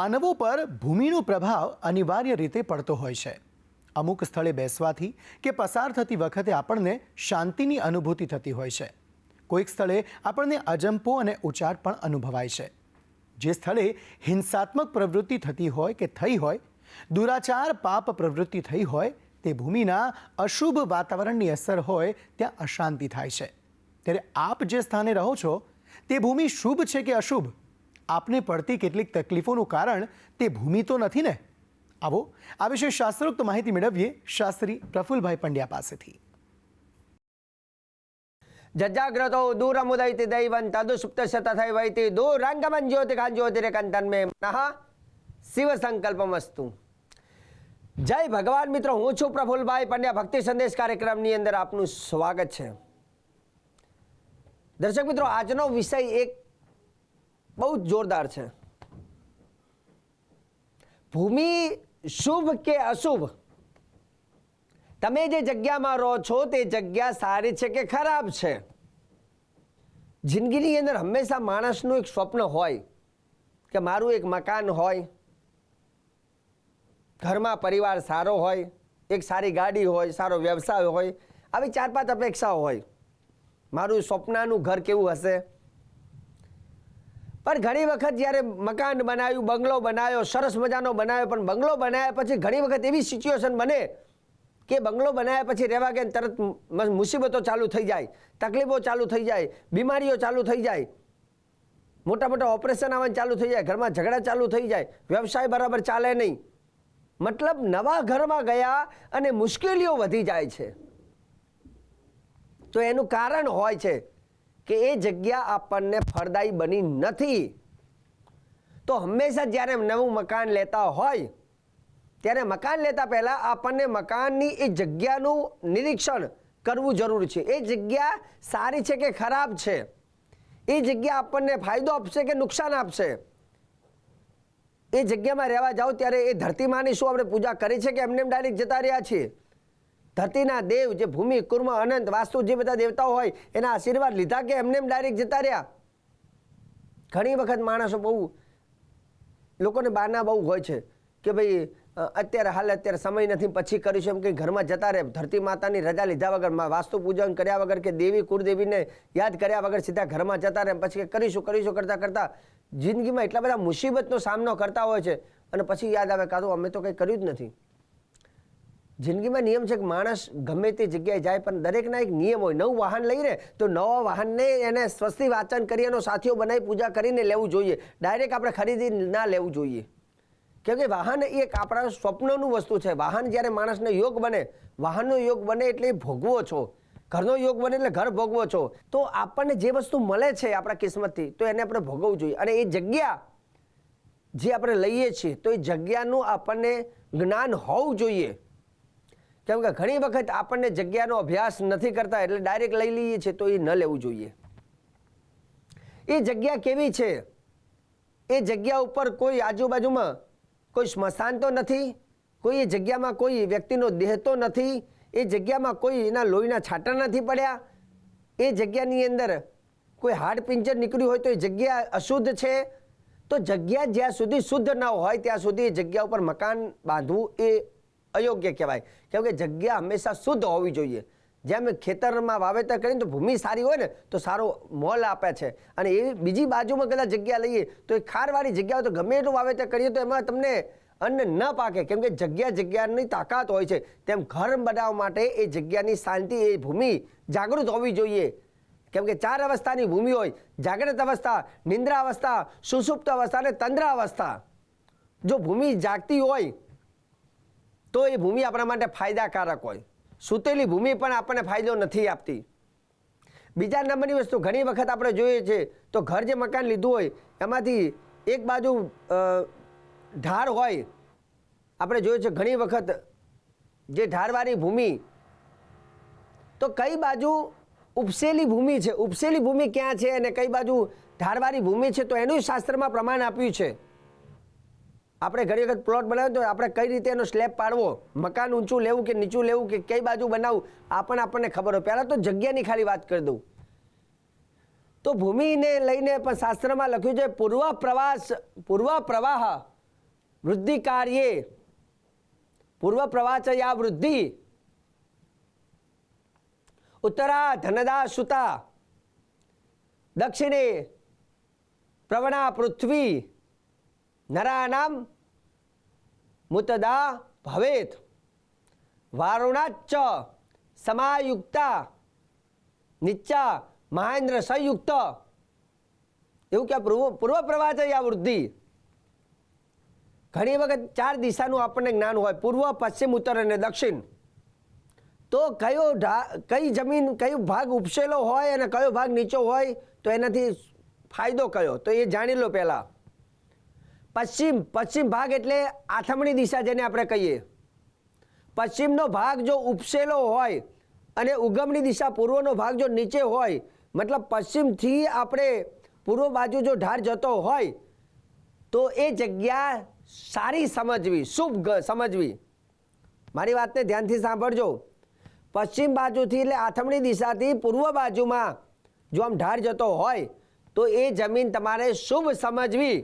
માનવો પર ભૂમિનો પ્રભાવ અનિવાર્ય રીતે પડતો હોય છે. અમુક સ્થળે બેસવાથી કે પસાર થતી વખતે આપણને શાંતિની અનુભૂતિ થતી હોય છે. કોઈક સ્થળે આપણને અજંપો અને ઉચાટ પણ અનુભવાય છે. જે સ્થળે હિંસાત્મક પ્રવૃત્તિ થતી હોય કે થઈ હોય, દુરાચાર, પાપ પ્રવૃત્તિ થઈ હોય, તે ભૂમિના અશુભ વાતાવરણની અસર હોય, ત્યાં અશાંતિ થાય છે. ત્યારે આપ જે સ્થાને રહો છો, તે ભૂમિ શુભ છે કે અશુભ? આપને પડતી કેટલીક તકલીફોનું કારણ તે ભૂમિ તો નથી ને? આવો, આ વિશે શાસ્ત્રોક્ત માહિતી મેળવીએ શાસ્ત્રી પ્રફુલભાઈ પંડ્યા પાસેથી. జజ్జాగ్రతో దూరముదైతి దైవం తదు సుప్తశతథైవైతి దూరంగమం జ్యోతికాన్ జ్యోతిరేకంతన్మే నః શિવ સંકલ્પમસ્તુ જય ભગવાન મિત્રો, હું છું પ્રફુલભાઈ પંડ્યા. ભક્તિ સંદેશ કાર્યક્રમની અંદર આપનું સ્વાગત છે. દર્શક મિત્રો, આજનો વિષય એક બહુ જ જોરદાર છે. ભૂમિ શુભ કે અશુભ? તમે જે જગ્યામાં રહો છો તે જગ્યા સારી છે કે ખરાબ છે? જિંદગીની અંદર હંમેશા માણસનું એક સ્વપ્ન હોય કે મારું એક મકાન હોય, ઘરમાં પરિવાર સારો હોય, એક સારી ગાડી હોય, સારો વ્યવસાય હોય, આવી ચાર પાંચ અપેક્ષાઓ હોય. મારું સ્વપ્નાનું ઘર કેવું હશે? પણ ઘણી વખત જ્યારે મકાન બનાવ્યું, બંગલો બનાવ્યો, સરસ મજાનો બનાવ્યો, પણ બંગલો બનાવ્યા પછી ઘણી વખત એવી સિચ્યુએશન બને કે બંગલો બનાવ્યા પછી રહેવા ગયા તરત મુસીબતો ચાલુ થઈ જાય, તકલીફો ચાલુ થઈ જાય, બીમારીઓ ચાલુ થઈ જાય મોટા મોટા ઓપરેશન આવવાનું ચાલુ થઈ જાય, ઘરમાં ઝઘડા ચાલુ થઈ જાય, વ્યવસાય બરાબર ચાલે નહીં. મતલબ નવા ઘરમાં ગયા અને મુશ્કેલીઓ વધી જાય છે. તો એનું કારણ હોય છે કે એ જગ્યા આપણને ફળદાયી બની નથી. તો હંમેશા જ્યારે નવું મકાન લેતા હોય, ત્યારે મકાન લેતા પહેલાં આપણને મકાનની એ જગ્યાનું નિરીક્ષણ કરવું જરૂર છે. એ જગ્યા સારી છે કે ખરાબ છે? એ જગ્યા આપણને ફાયદો આપશે કે નુકસાન આપશે? એ જગ્યામાં રહેવા જાઓ ત્યારે એ ધરતીમાની શું આપણે પૂજા કરી છે કે એમને એમ ડાયરેક્ટ જતા રહ્યા છીએ? ધરતીના દેવ જે ભૂમિ, કુર્મ, અનંત, વાસ્તુ જે બધા દેવતાઓ હોય, એના આશીર્વાદ લીધા કે એમને એમ ડાયરેક્ટ જતા રહ્યા? ઘણી વખત માણસો બહુ, લોકોને બહારના બહુ હોય છે કે ભાઈ અત્યારે હાલ અત્યારે સમય નથી, પછી કરીશું એમ કંઈ ઘરમાં જતા રહે. ધરતી માતાની રજા લીધા વગર વાસ્તુ પૂજન કર્યા વગર કે દેવી કુળદેવીને યાદ કર્યા વગર સીધા ઘરમાં જતા રહે પછી કરીશું કરીશું, કરતાં કરતાં જિંદગીમાં એટલા બધા મુસીબતનો સામનો કરતા હોય છે અને પછી યાદ આવે કાં તો અમે તો કંઈ કર્યું જ નથી. જિંદગીમાં નિયમ છે કે માણસ ગમે તે જગ્યાએ જાય, પણ દરેકના એક નિયમ હોય, નવું વાહન લઈ રહે તો નવા વાહનને એને સ્વસ્તિ વાંચન કરી એનો સાથીઓ બનાવી પૂજા કરીને લેવું જોઈએ. ડાયરેક્ટ આપણે ખરીદી ના લેવું જોઈએ. કેમ કે વાહન એક આપણા સ્વપ્નનું વસ્તુ છે. વાહન જ્યારે માણસને યોગ બને, વાહનનો યોગ બને એટલે ભોગવો છો. ઘરનો યોગ બને એટલે ઘર ભોગવો છો. તો આપણને જે વસ્તુ મળે છે આપણા કિસ્મતથી, તો એને આપણે ભોગવવું જોઈએ. અને એ જગ્યા જે આપણે લઈએ છીએ, તો એ જગ્યાનું આપણને જ્ઞાન હોવું જોઈએ. કેમ કે ઘણી વખત આપણને જગ્યાનો અભ્યાસ નથી કરતા એટલે ડાયરેક્ટ લઈ લઈએ છીએ તો એ ન લેવું જોઈએ. એ જગ્યા કેવી છે? એ જગ્યા ઉપર કોઈ આજુબાજુમાં કોઈ સ્મશાન તો નથી? કોઈ એ જગ્યામાં કોઈ વ્યક્તિનો દેહ તો નથી? એ જગ્યામાં કોઈ એના લોહીના છાંટા નથી પડ્યા? એ જગ્યાની અંદર કોઈ હાડ પિંજર નીકળ્યું હોય તો એ જગ્યા અશુદ્ધ છે? તો જગ્યા જ્યાં સુધી શુદ્ધ ન હોય ત્યાં સુધી એ જગ્યા ઉપર મકાન બાંધવું એ અયોગ્ય કહેવાય. કેમ કે જગ્યા હંમેશા શુદ્ધ હોવી જોઈએ. જેમ ખેતરમાં વાવેતર કરીને તો ભૂમિ સારી હોય ને, તો સારો મોલ આપે છે. અને એવી બીજી બાજુમાં કદાચ જગ્યા લઈએ, તો એ ખારવાળી જગ્યા તો ગમે એટલું વાવેતર કરીએ તો એમાં તમને અન્ન ન પાકે. કેમ કે જગ્યા જગ્યાની તાકાત હોય છે. તેમ ઘર બનાવવા માટે એ જગ્યાની શાંતિ, એ ભૂમિ જાગૃત હોવી જોઈએ. કેમ કે ચાર અવસ્થાની ભૂમિ હોય. જાગ્રત અવસ્થા નિંદ્રા અવસ્થા સુસુપ્ત અવસ્થા અને તંદ્રા અવસ્થા જો ભૂમિ જાગતી હોય તો એ ભૂમિ આપણા માટે ફાયદાકારક હોય. સૂતેલી ભૂમિ પણ આપણને ફાયદો નથી આપતી. બીજા નંબરની વસ્તુ, ઘણી વખત આપણે જોઈએ છે, તો ઘર જે મકાન લીધું હોય, એમાંથી એક બાજુ ઢાર હોય. આપણે જોયું છે, ઘણી વખત જે ઢારવાળી ભૂમિ, તો કઈ બાજુ ઉપસેલી ભૂમિ છે? ઉપસેલી ભૂમિ ક્યાં છે અને કઈ બાજુ ઢારવાળી ભૂમિ છે? તો એનું શાસ્ત્રમાં પ્રમાણ આપ્યું છે. આપણે ઘણી વખત પ્લોટ બનાવ્યો તો આપણે કઈ રીતે એનો સ્લેબ પાડવો, મકાન ઊંચું લેવું કે નીચું લેવું કે કઈ બાજુ બનાવવું, આ પણ આપણને ખબર હોય. પહેલાં તો જગ્યાની ખાલી વાત કરી દઉં. તો ભૂમિને લઈને પણ શાસ્ત્રમાં લખ્યું છે, પૂર્વ પ્રવાસ, પૂર્વ પ્રવાહ વૃદ્ધિ કાર્યે, પૂર્વ પ્રવાચયા વૃદ્ધિ, ઉત્તરા ધનદા સુતા, દક્ષિણે પ્રવણા પૃથ્વી નરાનામ મુતદા ભવેત વારુણાચ સમાયુક્તા નિચ્ચા મહેન્દ્ર સંયુક્ત એવું કે પૂર્વ પૂર્વ આ વૃદ્ધિ? ઘણી વખત ચાર દિશાનું આપણને જ્ઞાન હોય, પૂર્વ, પશ્ચિમ, ઉત્તર અને દક્ષિણ. તો કયો કઈ જમીન, કયો ભાગ ઉપસેલો હોય અને કયો ભાગ નીચો હોય, તો એનાથી ફાયદો કયો? તો એ જાણી લો પહેલાં. પશ્ચિમ પશ્ચિમ ભાગ એટલે આથમણી દિશા જેને આપણે કહીએ. પશ્ચિમનો ભાગ જો ઉપસેલો હોય અને ઉગમની દિશા પૂર્વનો ભાગ જો નીચે હોય, મતલબ પશ્ચિમથી આપણે પૂર્વ બાજુ જો ઢાર જતો હોય, તો એ જગ્યા સારી સમજવી, શુભ સમજવી. મારી વાતને ધ્યાનથી સાંભળજો. પશ્ચિમ બાજુથી એટલે આથમણી દિશાથી પૂર્વ બાજુમાં જો આમ ઢાર જતો હોય, તો એ જમીન તમારે શુભ સમજવી.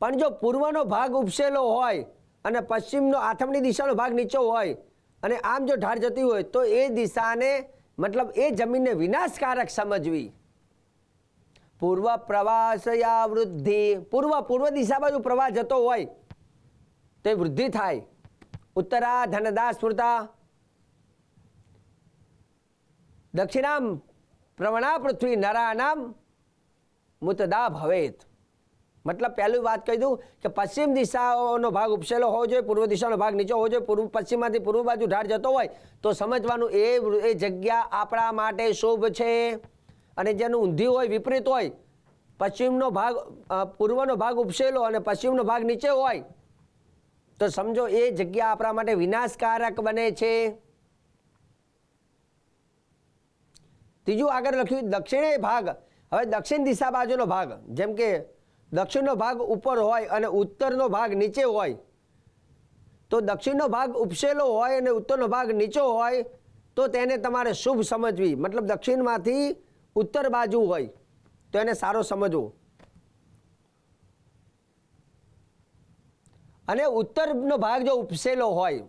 પણ જો પૂર્વનો ભાગ ઉપસેલો હોય અને પશ્ચિમનો આથમણી દિશાનો ભાગ નીચો હોય અને આમ જો ઢાળ જતી હોય તો એ દિશાને મતલબ એ જમીનને વિનાશકારક સમજવી. પૂર્વ પ્રવાસયા વૃદ્ધિ પૂર્વ પૂર્વ દિશા બાજુ પ્રવાહ જતો હોય તો વૃદ્ધિ થાય. ઉત્તરા ધનદા સ્ફૂર્તા દક્ષિણામ પ્રવણા પૃથ્વી નરાનામ મુતદા ભવેત. મતલબ પહેલું વાત કહી દઉં કે પશ્ચિમ દિશાઓનો ભાગ ઉપસેલો હોવો જોઈએ, પૂર્વ દિશાનો ભાગ નીચો હોવો જોઈએ, પૂર્વ પશ્ચિમમાંથી પૂર્વ બાજુ ઢાળ જતો હોય તો સમજવાનું એ એ જગ્યા આપણા માટે શુભ છે. અને જેનું ઊંધી હોય, વિપરીત હોય, પશ્ચિમનો ભાગ પૂર્વનો ભાગ ઉપસેલો અને પશ્ચિમનો ભાગ નીચે હોય, તો સમજો એ જગ્યા આપણા માટે વિનાશકારક બને છે. ત્રીજું આગળ લખ્યું, દક્ષિણે ભાગ. હવે દક્ષિણ દિશા બાજુનો ભાગ, જેમ કે દક્ષિણનો ભાગ ઉપર હોય અને ઉત્તરનો ભાગ નીચે હોય. તો દક્ષિણનો ભાગ ઉપસેલો હોય અને ઉત્તરનો ભાગ નીચો હોય, તો તેને તમારે શુભ સમજવી. મતલબ દક્ષિણમાંથી ઉત્તર બાજુ હોય, તો એને સારો સમજવો. અને ઉત્તરનો ભાગ જો ઉપસેલો હોય,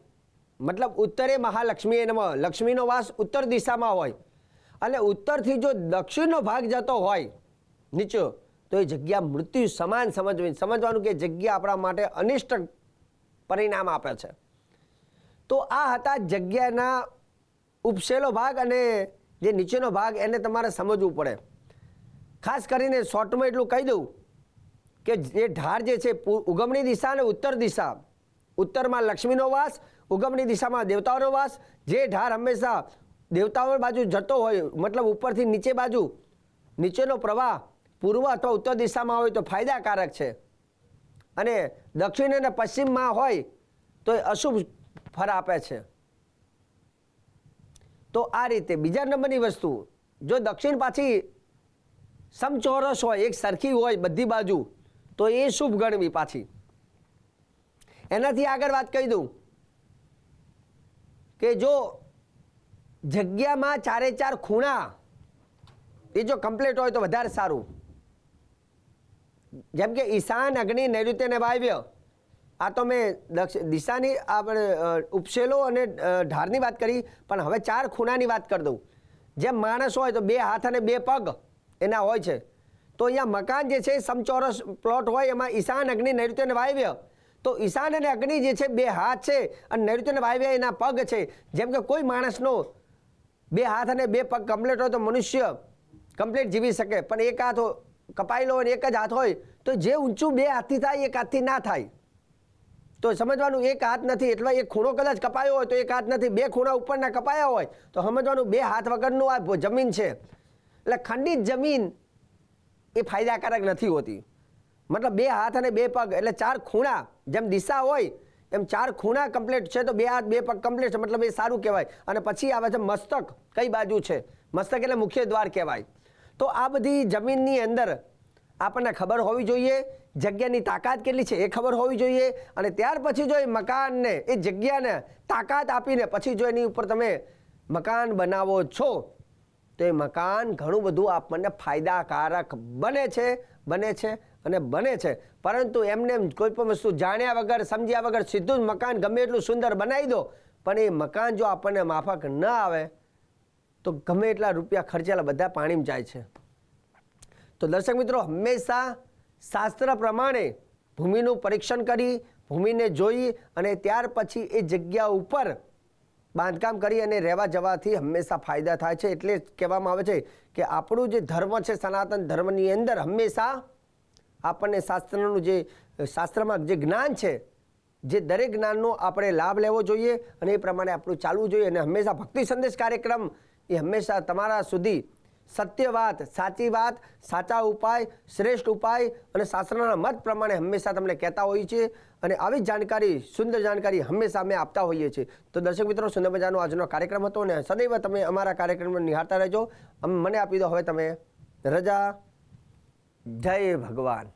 મતલબ ઉત્તરે મહાલક્ષ્મી એમાં લક્ષ્મીનો વાસ ઉત્તર દિશામાં હોય. અને ઉત્તરથી જો દક્ષિણનો ભાગ જતો હોય, નીચો તો એ જગ્યા મૃત્યુ સમાન સમજવી સમજવાનું કે જગ્યા આપણા માટે અનિષ્ટ પરિણામ આપે છે. તો આ હતા જગ્યાના ઉપસેલો ભાગ અને જે નીચેનો ભાગ એને તમારે સમજવું પડે. ખાસ કરીને શોર્ટમાં એટલું કહી દઉં કે જે ઢાળ જે છે ઉગમની દિશા અને ઉત્તર દિશા. ઉત્તરમાં લક્ષ્મીનો વાસ ઉગમની દિશામાં દેવતાઓનો વાસ. જે ઢાર હંમેશા દેવતાઓ બાજુ જતો હોય, મતલબ ઉપરથી નીચે બાજુ, નીચેનો પ્રવાહ પૂર્વ અથવા ઉત્તર દિશામાં હોય તો ફાયદાકારક છે. અને દક્ષિણ અને પશ્ચિમમાં હોય તો એ અશુભ ફળ આપે છે. તો આ રીતે બીજા નંબરની વસ્તુ, જો દક્ષિણ પાછી સમચોરસ હોય, એક સરખી હોય બધી બાજુ, તો એ શુભ ગણવી પાછી. એનાથી આગળ વાત કહી દઉં કે જો જગ્યામાં ચારે ચાર ખૂણા, એ જો કમ્પ્લીટ હોય તો વધારે સારું. જેમ કે ઈશાન અગ્નિ નૈઋત્ય અને વાયવ્ય. આ તો મેં દક્ષ, દિશાની આપણે ઉપસેલો અને ઢારની વાત કરી, પણ હવે ચાર ખૂણાની વાત કરી દઉં. જેમ માણસ હોય તો બે હાથ અને બે પગ એના હોય છે. તો અહીંયા મકાન જે છે સમચોરસ પ્લોટ હોય, એમાં ઈશાન અગ્નિ નૈઋત્ય અને વાયવ્ય. તો ઈશાન અને અગ્નિ જે છે બે હાથ છે અને નૈઋત્ય અને વાયવ્ય એના પગ છે. જેમ કે કોઈ માણસનો બે હાથ અને બે પગ કમ્પ્લીટ હોય તો મનુષ્ય કમ્પ્લીટ જીવી શકે, પણ એક હાથ હો- લો અને એક જ હાથ હોય, તો જે ઊંચું બે હાથથી થાય, એક હાથથી ના થાય. તો સમજવાનું એક હાથ નથી, એટલે એક ખૂણો કદાચ કપાયો હોય તો એક હાથ નથી, બે ખૂણા ઉપરના કપાયા હોય, તો સમજવાનું બે હાથ વગરનું આ જમીન છે. એટલે ખંડિત જમીન એ ફાયદાકારક નથી હોતી. મતલબ બે હાથ અને બે પગ, એટલે ચાર ખૂણા જેમ દિશા હોય, એમ ચાર ખૂણા કમ્પ્લીટ છે, તો બે હાથ, બે પગ કમ્પ્લીટ છે, મતલબ એ સારું કહેવાય. અને પછી આવે છે મસ્તક, કઈ બાજુ છે? મસ્તક એટલે મુખ્ય દ્વાર કહેવાય. તો આ બધી જમીનની અંદર આપણને ખબર હોવી જોઈએ, જગ્યાની તાકાત કેટલી છે એ ખબર હોવી જોઈએ અને ત્યાર પછી જો એ મકાનને, એ જગ્યાને તાકાત આપીને પછી જો એની ઉપર તમે મકાન બનાવો છો, તો એ મકાન ઘણું બધું આપણને ફાયદાકારક બને છે બને છે અને બને છે. પરંતુ એમને કોઈ પણ વસ્તુ જાણ્યા વગર, સમજ્યા વગર સીધું જ મકાન ગમે એટલું સુંદર બનાવી દો, પણ એ મકાન જો આપણને માફક ન આવે તો ગમે એટલા રૂપિયા ખર્ચેલા બધા પાણીમાં જાય છે. તો દર્શક મિત્રો, હંમેશા શાસ્ત્ર પ્રમાણે ભૂમિનું પરીક્ષણ કરી, ભૂમિને જોઈ અને ત્યાર પછી એ જગ્યા ઉપર બાંધકામ કરી અને રહેવા જવાથી હંમેશા ફાયદા થાય છે. એટલે કહેવામાં આવે છે કે આપણું જે ધર્મ છે, સનાતન ધર્મની અંદર હંમેશા આપણને શાસ્ત્રનું જે, શાસ્ત્રમાં જે જ્ઞાન છે, જે દરેક જ્ઞાનનો આપણે લાભ લેવો જોઈએ અને એ પ્રમાણે આપણું ચાલવું જોઈએ અને હંમેશા ભક્તિ સંદેશ કાર્યક્રમ એ હંમેશા તમારા સુધી સત્ય વાત, સાચી વાત, સાચા ઉપાય, શ્રેષ્ઠ ઉપાય અને શાસ્ત્રના મત પ્રમાણે હંમેશા તમને કહેતા હોઈએ છીએ અને આવી જ જાણકારી, સુંદર જાણકારી હંમેશા અમે આપતા હોઈએ છીએ. તો દર્શક મિત્રો, સુંદર મજાનો આજનો કાર્યક્રમ હતો અને સદૈવ તમે અમારા કાર્યક્રમને નિહાળતા રહેજો. મને આપી દો હવે તમે રજા. જય ભગવાન.